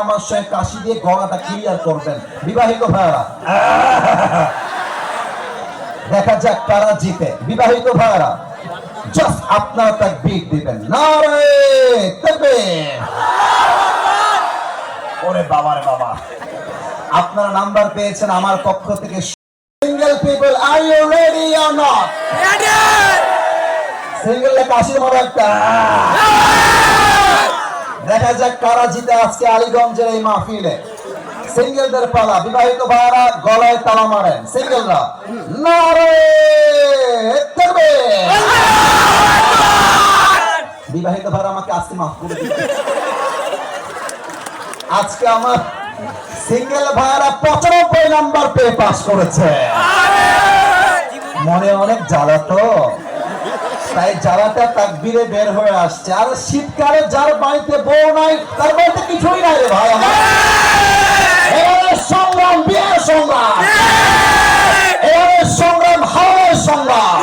আমার সঙ্গে কাশি দিয়ে গলাটা ক্লিয়ার করবেন। বিবাহিত ভাইরা দেখা যাক কারা জিতে। বিবাহিত ভাইরা জাস্ট আপনারা তাক বিট দিবেন। ওরে বাবা রে বাবা। আপনারা নাম্বার পেয়েছেন আমার পক্ষ থেকে। Single people are you ready or not single একটা। দেখা যাক কারা জিতে আজকে আলীগঞ্জের এই মাহফিলে। সিঙ্গেলদের পালা বিবাহিত ভাইরা গলায় তালা মারেন। সিঙ্গেলরা নারে বিবাহিত ভাইরা আমাকে আজকে মাফ করে আজকে আমার সিঙ্গেল ভাইরা পঁচানব্বই নাম্বার পেয়ে পাস করেছে। মনে অনেক জ্বালা তো। তাই জ্বালাটা তাকবিরে বের হয়ে আসছে। আর শীতকালে যার বাড়িতে বউ নাই তার বাড়িতে কিছুই নাই রে ভাই। সংগ্রাম বিয়ের সংগ্রাম। এবারে সংগ্রাম হাওয়ার সংগ্রাম।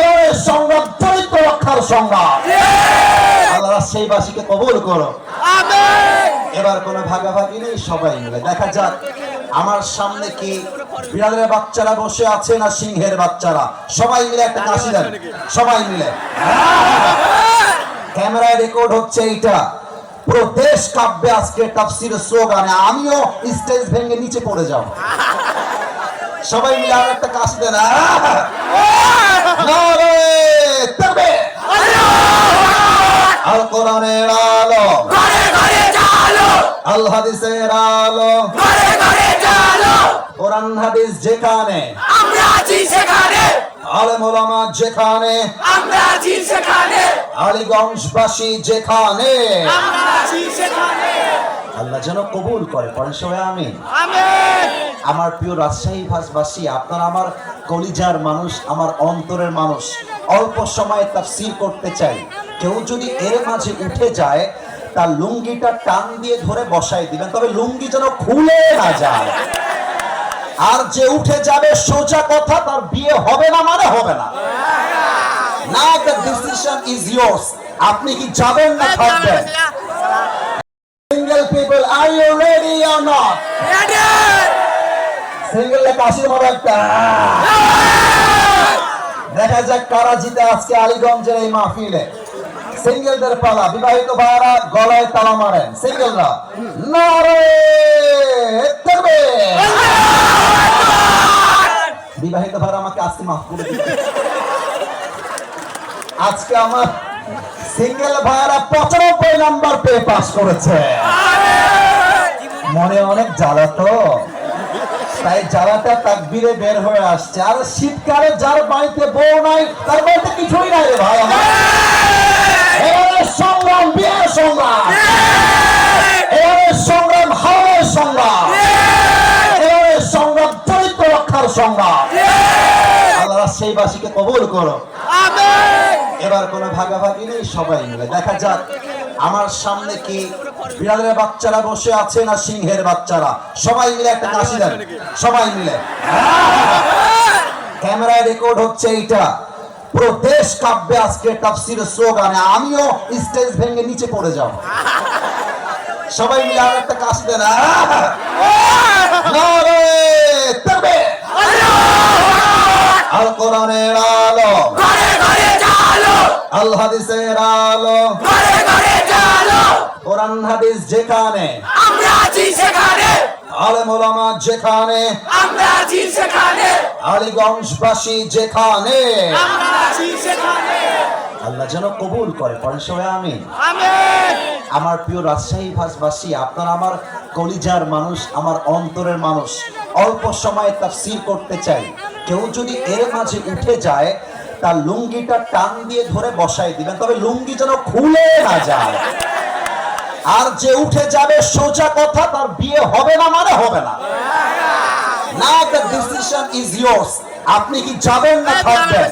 এবারে সংগ্রাম চরিত্র রক্ষার সংগ্রাম। আল্লাহ সেইবাসীকে কবুল করো। এবার কোনো ভাগাভাগি নেই সবাই মিলে। দেখা যাক আমার সামনে কি বিড়ালের বাচ্চারা বসে আছে না সিংহের বাচ্চারা? সবাই মিলে একটা কাশি দেন। সবাই মিলে। ক্যামেরায় রেকর্ড হচ্ছে এইটা। পুরো দেশ কাব্যে আজকে তাফসির স্লোগানে। আমিও স্টেজ ভেঙে নিচে পড়ে যাব। সবাই মিলে আর একটা কাশি দেন! আল কোরআনের আলো। আল হাদিসের আলো। কোরআন হাদিস যেখানে। আমরা আছি সেখানে। আলেম ওলামা যেখানে। আমরা আছি সেখানে। আলীগঞ্জবাসী যেখানে। আমরা আছি সেখানে। আল্লাহ যেন কবুল করে পরের সবাই আমি আমার প্রিয় রাজশাহী ভাষবাসী আপনারা আমার কলিজার মানুষ আমার অন্তরের মানুষ অল্প সময়ে তাফসীর করতে চাই। কেউ যদি এর মাঝে উঠে যায় তার লুঙ্গিটা টান দিয়ে ধরে বসাই দিবেন তবে লুঙ্গি যেন খুলে না যায়। আর যে উঠে যাবে সোজা কথা তার বিয়ে হবে না মানে হবে না। না দ্য ডিসিশন ইজ ইয়োর্স আপনি কি যাবেন না থাকবেন? Single people are you ready or not single কাশির মতো একটা। দেখা যাক কারা জিতে আজকে আলীগঞ্জের এই মাহফিলে। সিঙ্গেলদের পালা বিবাহিত ভাইরা গলায় তালা মারেন। সিঙ্গেলরা নারে তাকবীর আমাকে আজকে মাফ করে আজকে আমার সিঙ্গেল পঁচানব্বই নাম্বার পেয়ে পাস করেছে। মনে অনেক জ্বালা তো। তাই জ্বালাটা তাকবিরে বের হয়ে আসছে। আর শীতকালে যার বাড়িতে বউ নাই, তার বাড়িতে কিছুই নাই রে ভাই আমার। আল্লাহ। সেইবাসীকে কবুল করো। এবার কোনো ভাগাভাগি নেই সবাই মিলে। দেখা যাক আমার সামনে কি বিড়ালের বাচ্চারা বসে আছে না সিংহের বাচ্চারা? সবাই মিলে একটা কাশি দেন। সবাই মিলে। ক্যামেরায় রেকর্ড হচ্ছে এইটা। পুরো দেশ কাব্যে আজকে তাফসির স্লোগানে। আমিও স্টেজ ভেঙে নিচে পড়ে যাব। সবাই মিলে আর একটা কাশি দেন আহ! নারে তাকবীর! আল। কোরআনের আলো আল হাদিসের আলো। কোরআন হাদিস যেখানে আলেম ওলামা যেখানে আলীগঞ্জবাসী যেখানে। আল্লাহ যেন কবুল করে পরের সবাই আমি আমার প্রিয় রাজশাহী ভাষবাসী আপনারা আমার কলিজার মানুষ আমার অন্তরের মানুষ অল্প সময়ে তাফসীর করতে চাই। কেউ যদি এর মাঝে উঠে যায়, তার লুঙ্গিটা টান দিয়ে ধরে বসাই দিবেন। তবে লুঙ্গি যেন খুলে না যায়। আর যে উঠে যাবে সোজা কথা, তার বিয়ে হবে না মানে হবে না। না দ্য ডিসিশন ইজ ইয়োর্স আপনি কি যাবেন না থাকবেন?